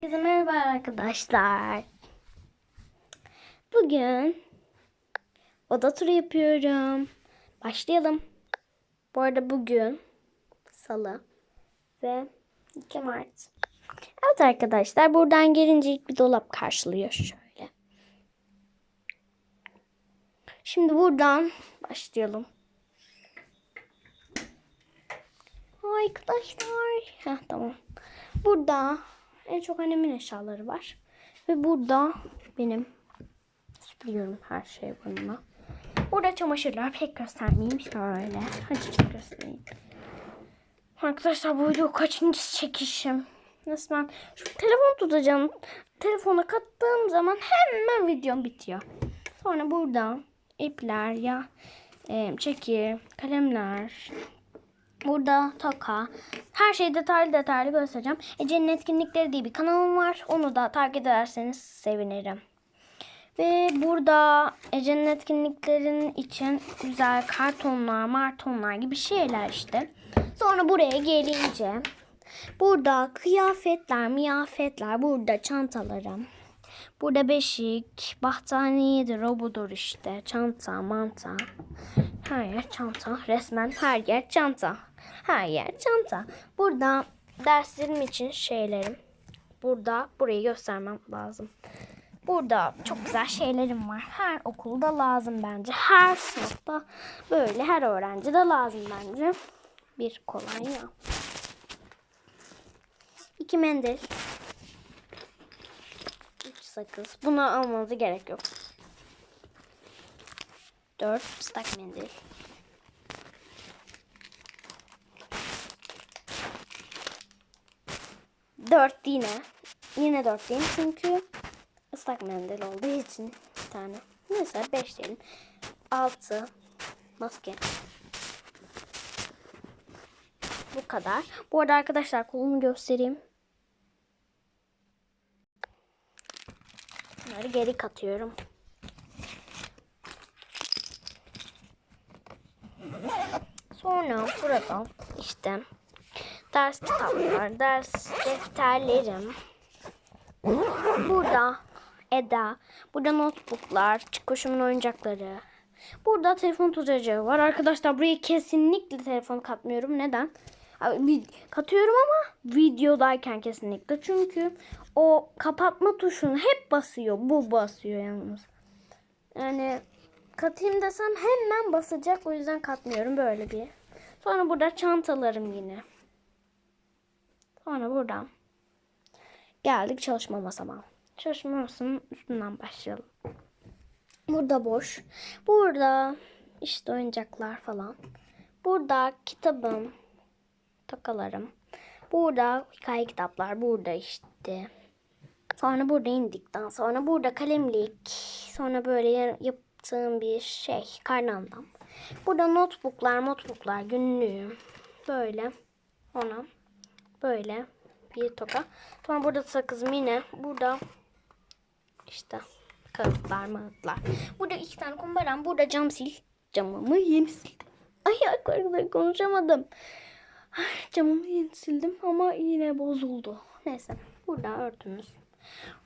Herkese merhaba arkadaşlar. Bugün oda turu yapıyorum. Başlayalım. Bu arada bugün salı ve 2 Mart. Evet arkadaşlar buradan gelince ilk bir dolap karşılıyor şöyle. Şimdi buradan başlayalım. Arkadaşlar. Heh, tamam. Burada en çok annemin eşyaları var. Ve burada benim süpürüyorum her şey bununla. Burada çamaşırlar pek göstermeyeyim şöyle. Hadi göstereyim. Arkadaşlar bu video kaçıncı çekişim? Resmen şu telefon tutacağım. Telefona kattığım zaman hemen videom bitiyor. Sonra burada ipler ya çeki, kalemler, Burada toka. Her şeyi detaylı detaylı göstereceğim. Ece'nin etkinlikleri diye bir kanalım var. Onu da takip ederseniz sevinirim. Ve burada Ece'nin etkinliklerin için güzel kartonlar, martonlar gibi şeyler işte. Sonra buraya gelince burada kıyafetler, miyafetler, burada çantalarım. Burada beşik, battaniyedir, o budur işte. Çanta, manta. Her yer çanta. Resmen her yer çanta. Her yer çanta. Burada derslerim için şeylerim. Burada burayı göstermem lazım. Burada çok güzel şeylerim var. Her okulda lazım bence. Her sınıfta böyle her öğrenci de lazım bence. Bir kolonya. İki mendil. Üç sakız. Bunu almanıza gerek yok. Dört ıslak mendil. Dört yine. Yine dört diyeyim çünkü ıslak mendil olduğu için bir tane. Neyse beş diyelim. Altı. Maske. Bu kadar. Bu arada arkadaşlar kolumu göstereyim. Bunları geri katıyorum. Sonra burada işte ders kitaplar, ders defterlerim. Burada Eda, burada notebooklar, çıkışımın oyuncakları. Burada telefon tutacağı var. Arkadaşlar buraya kesinlikle telefon katmıyorum. Neden? Katıyorum ama videodayken kesinlikle. Çünkü o kapatma tuşunu hep basıyor. Bu basıyor yalnız. Yani katayım desem hemen basacak. O yüzden katmıyorum böyle bir. Sonra burada çantalarım yine. Sonra buradan geldik çalışma masama. Çalışma masamın üstünden başlayalım. Burada boş. Burada işte oyuncaklar falan. Burada kitabım, tokalarım. Burada hikaye kitaplar. Burada işte. Sonra burada indikten sonra burada kalemlik. Sonra böyle ya- yaptığım bir şey karnamdan. Burada notebooklar, notebooklar, günlüğüm. Böyle. Ona böyle bir toka. Sonra burada sakızım yine. Burada işte kağıtlar, mağıtlar. Burada iki tane kumbaram. Burada cam sil. Camımı yeni sildim. Ay arkadaşlar konuşamadım. Ay, Camımı yeni sildim ama yine bozuldu. Neyse. Burada örtümüz.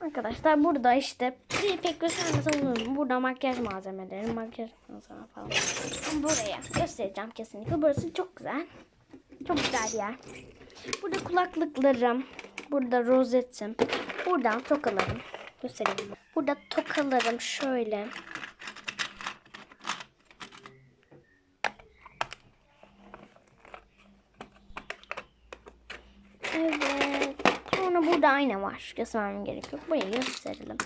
Arkadaşlar burada işte pek göstermesem. Burada makyaj malzemeleri, makyaj malzemeleri falan. Buraya göstereceğim kesinlikle. Burası çok güzel. Çok güzel bir yer. Burada kulaklıklarım. Burada rozetim. Burada tokalarım. Göstereyim. Burada tokalarım şöyle. Evet. Sonra burada ayna var. Göstermem gerek yok. Burayı gösterelim.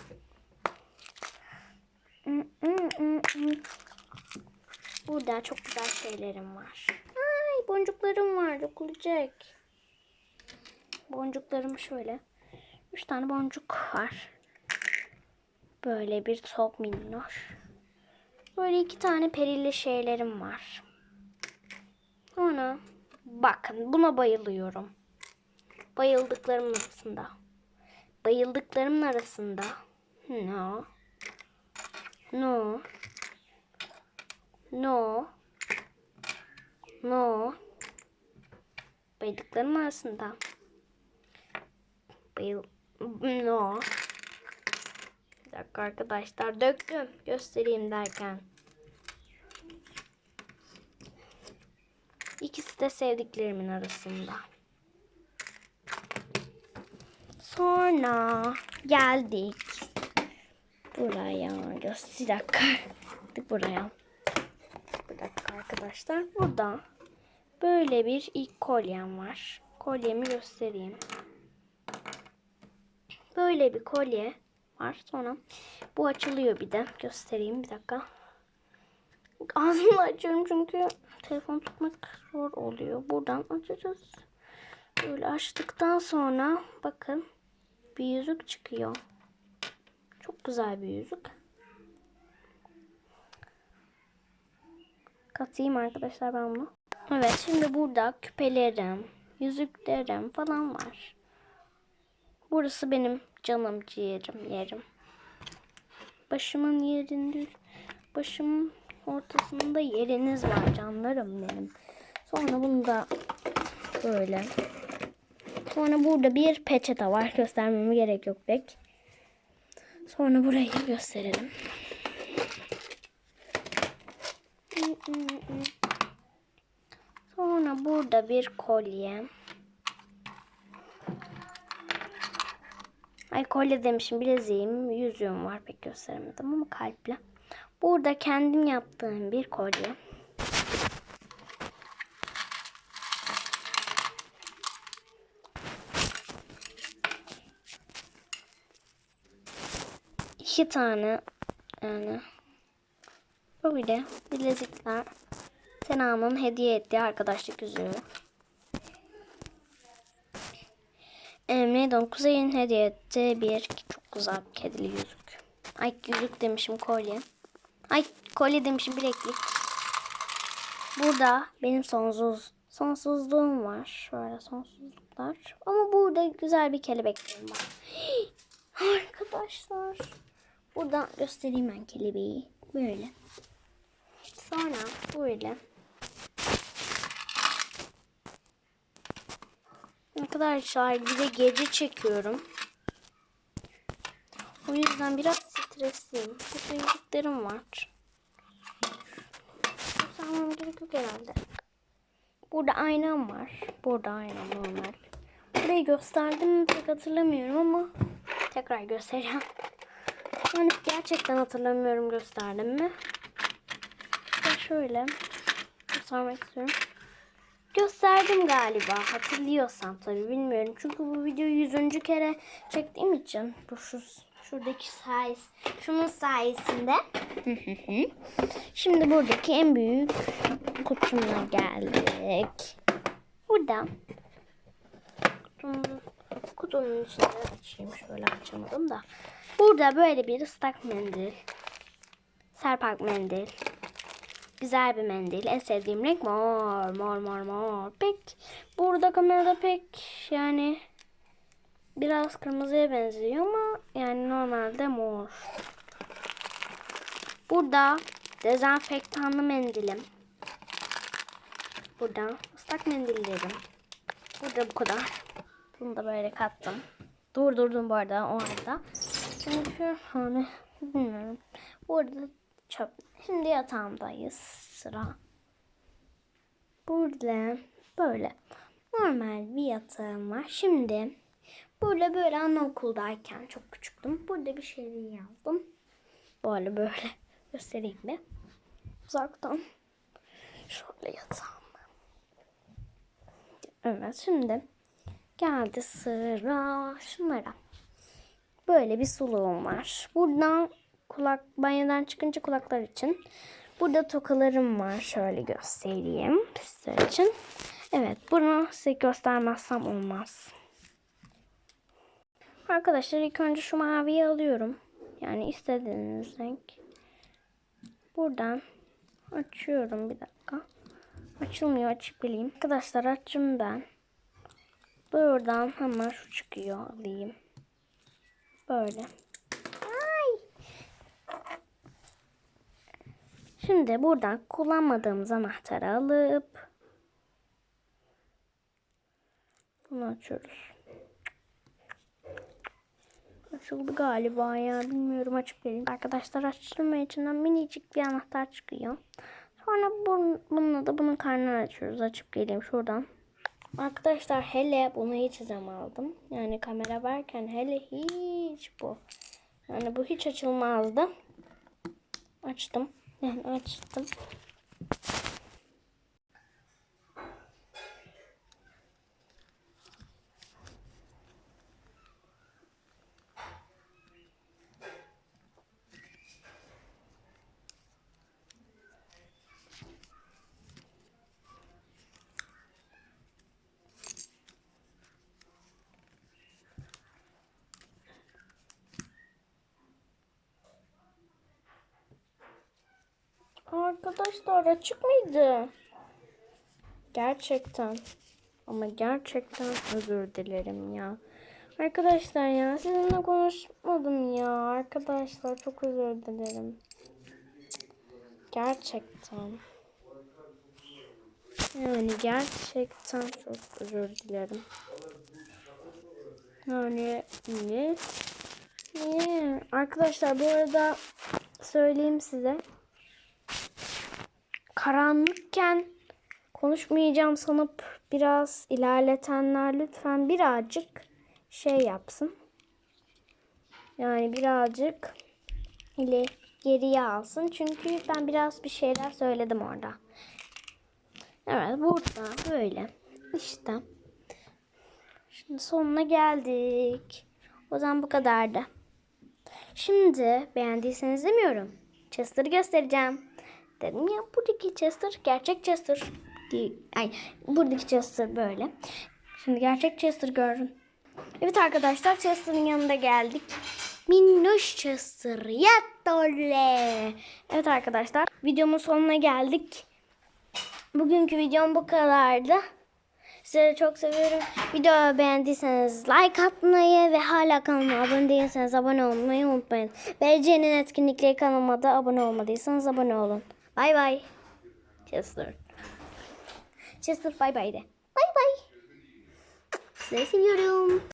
Burada çok güzel şeylerim var. Ay boncuklarım var. Dokunacak. Boncuklarım şöyle. Üç tane boncuk var. Böyle bir top minnoş. Böyle iki tane perili şeylerim var. Sonra bakın buna bayılıyorum. Bayıldıklarımın arasında. Bayıldıklarımın arasında. No. No. No. No. Bayıldıklarım arasında. Bayıl No. Bir dakika arkadaşlar döktüm. Göstereyim derken. İkisi de sevdiklerimin arasında. Sonra geldik buraya. Bir dakika. Buraya. Bir dakika arkadaşlar. Burada böyle bir ilk kolyem var. Kolyemi göstereyim. Böyle bir kolye var. Sonra bu açılıyor bir de. Göstereyim bir dakika. Ağzımla açıyorum çünkü telefon tutmak zor oluyor. Buradan açacağız. Böyle açtıktan sonra bakın bir yüzük çıkıyor. Çok güzel bir yüzük. Katayım arkadaşlar ben bunu. Evet şimdi burada küpelerim, yüzüklerim falan var. Burası benim canım ciğerim yerim. Başımın yerinde, başımın ortasında yeriniz var canlarım benim. Sonra bunu da böyle. Sonra burada bir peçete var. Göstermeme gerek yok pek. Sonra burayı gösterelim. Sonra burada bir kolye. Ay kolye demişim bileziğim, yüzüğüm var pek gösteremedim ama kalple. Burada kendim yaptığım bir kolye. İki tane yani böyle bilezikler Sena'nın hediye ettiği arkadaşlık yüzüğü. O? Kuzey'in hediye ettiği bir çok güzel kedili yüzük. Ay yüzük demişim kolye. Ay kolye demişim bileklik. Burada benim sonsuz sonsuzluğum var. Şöyle sonsuzluklar. Ama burada güzel bir kelebeklerim var. Arkadaşlar. Buradan göstereyim ben kelebeği. Böyle. Sonra böyle. Arkadaşlar bir de gece çekiyorum. O yüzden biraz stresliyim. Yüzüklerim var. Sanmam gerek yok herhalde. Burada aynam var. Burada aynam normal. Burayı gösterdim pek hatırlamıyorum ama tekrar göstereceğim. Yani gerçekten hatırlamıyorum gösterdim mi. Şöyle göstermek istiyorum. Gösterdim galiba. Hatırlıyorsam tabii bilmiyorum. Çünkü bu videoyu yüzüncü kere çektiğim için bu şu şuradaki sayes şunun sayesinde Şimdi buradaki en büyük kutumuna geldik. Burada kutunun, kutunun içinde açayım. Şöyle açamadım da. Burada böyle bir ıslak mendil. Serpak mendil. Güzel bir mendil. En sevdiğim renk mor. Mor mor mor. Pek burada kamerada pek yani biraz kırmızıya benziyor ama yani normalde mor. Burada dezenfektanlı mendilim. Burada ıslak mendillerim. Burada bu kadar. Bunu da böyle kattım. Durdurdum bu arada o arada. Çünkü hani bilmiyorum. Burada çöp. Şimdi yatağımdayız. Sıra. Burada böyle normal bir yatağım var. Şimdi burada böyle anaokuldayken çok küçüktüm. Burada bir şey yazdım. Böyle böyle göstereyim bir. Uzaktan. Şöyle yatağım. Evet şimdi geldi sıra şunlara. Böyle bir suluğum var. Buradan kulak banyodan çıkınca kulaklar için. Burada tokalarım var. Şöyle göstereyim sizler için. Evet bunu size göstermezsem olmaz. Arkadaşlar ilk önce şu maviyi alıyorum. Yani istediğiniz renk. Buradan açıyorum bir dakika. Açılmıyor açıp bileyim. Arkadaşlar açım ben. Buradan hemen şu çıkıyor alayım. Böyle. Ay. Şimdi buradan kullanmadığımız anahtarı alıp bunu açıyoruz. açıldı galiba ya. Bilmiyorum açıp geleyim. Arkadaşlar açılma içinden minicik bir anahtar çıkıyor. Sonra bun, bununla da bunun karnını açıyoruz. Açıp geleyim şuradan. Arkadaşlar hele bunu hiç aldım. Yani kamera varken hele hiç bu. Yani bu hiç açılmazdı. Açtım. Yani açtım. Arkadaşlar açık mıydı? Gerçekten. Ama gerçekten özür dilerim ya. Arkadaşlar ya sizinle konuşmadım ya. Arkadaşlar çok özür dilerim. Gerçekten. Yani gerçekten çok özür dilerim. Yani niye? Niye? Arkadaşlar bu arada söyleyeyim size karanlıkken konuşmayacağım sanıp biraz ilerletenler lütfen birazcık şey yapsın. Yani birazcık ile geriye alsın. Çünkü ben biraz bir şeyler söyledim orada. Evet burada böyle. İşte. Şimdi sonuna geldik. O zaman bu kadardı. Şimdi beğendiyseniz demiyorum. Chester'ı göstereceğim. Dedim ya buradaki Chester gerçek Chester değil. Ay buradaki Chester böyle. Şimdi gerçek Chester görün. Evet arkadaşlar Chester'ın yanında geldik. Minnoş Chester yattole. Evet arkadaşlar videomun sonuna geldik. Bugünkü videom bu kadardı. Sizleri çok seviyorum. Videoyu beğendiyseniz like atmayı ve hala kanalıma abone değilseniz abone olmayı unutmayın. BC'nin etkinlikleri kanalıma da abone olmadıysanız abone olun. Bay bay. Chester. Chester bay bay de. Bay bay. Sizi seviyorum.